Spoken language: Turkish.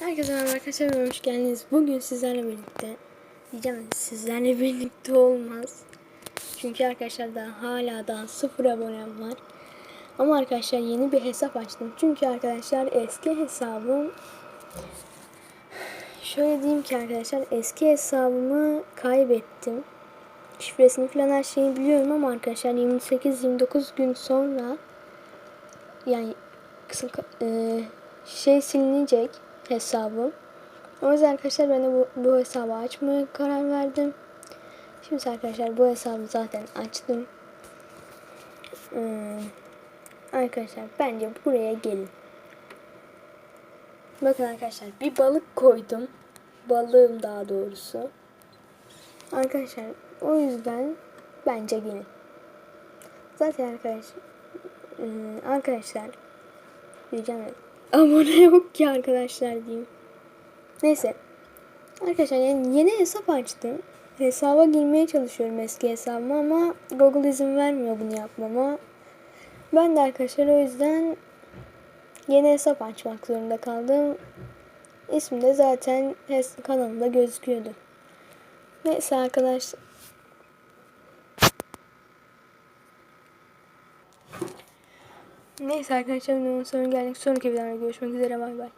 Herkese merhaba arkadaşlar hoş geldiniz. Bugün sizlerle birlikte diyeceğim sizlerle birlikte olmaz. Çünkü arkadaşlar daha hala daha sıfır abonem var. Ama arkadaşlar yeni bir hesap açtım. Çünkü arkadaşlar eski hesabım şöyle diyeyim ki arkadaşlar eski hesabımı kaybettim. Şifresini falan her şeyi biliyorum ama arkadaşlar 28-29 gün sonra yani kısa e, şey silinecek hesabım. O yüzden arkadaşlar ben de bu, bu hesabı açmaya karar verdim. Şimdi arkadaşlar bu hesabı zaten açtım. Ee, arkadaşlar bence buraya gelin. Bakın arkadaşlar bir balık koydum. Balığım daha doğrusu. Arkadaşlar o yüzden bence gelin. Zaten arkadaşlar e, arkadaşlar diyeceğim abone yok ki arkadaşlar diyeyim. Neyse. Arkadaşlar yani yeni hesap açtım. Hesaba girmeye çalışıyorum eski hesabıma ama Google izin vermiyor bunu yapmama. Ben de arkadaşlar o yüzden yeni hesap açmak zorunda kaldım. İsmi de zaten kanalımda gözüküyordu. Neyse arkadaşlar. Neyse arkadaşlar videonun sonuna geldik. Sonraki videoda görüşmek üzere. Bay bay.